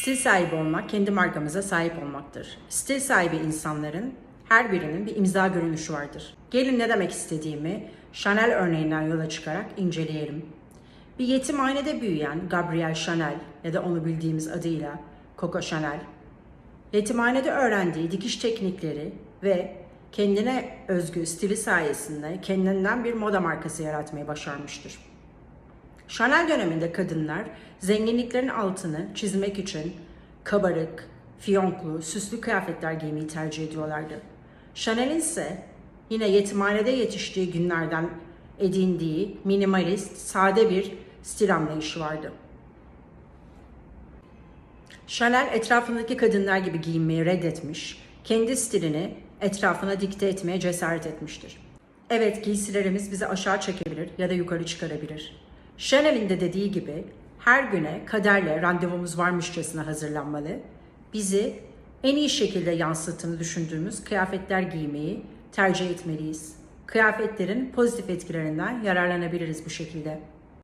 Stil sahibi olmak, kendi markamıza sahip olmaktır. Stil sahibi insanların her birinin bir imza görünüşü vardır. Gelin ne demek istediğimi Chanel örneğinden yola çıkarak inceleyelim. Bir yetimhanede büyüyen Gabrielle Chanel ya da onu bildiğimiz adıyla Coco Chanel, yetimhanede öğrendiği dikiş teknikleri ve kendine özgü stili sayesinde kendinden bir moda markası yaratmayı başarmıştır. Chanel döneminde kadınlar zenginliklerin altını çizmek için kabarık, fiyonklu, süslü kıyafetler giymeyi tercih ediyorlardı. Chanel'in ise yine yetimhanede yetiştiği günlerden edindiği minimalist, sade bir stil anlayışı vardı. Chanel etrafındaki kadınlar gibi giyinmeyi reddetmiş, kendi stilini etrafına dikte etmeye cesaret etmiştir. Evet giysilerimiz bizi aşağı çekebilir ya da yukarı çıkarabilir. Chanel'in de dediği gibi her güne kaderle randevumuz varmışçasına hazırlanmalı, bizi en iyi şekilde yansıttığını düşündüğümüz kıyafetler giymeyi tercih etmeliyiz. Kıyafetlerin pozitif etkilerinden yararlanabiliriz bu şekilde.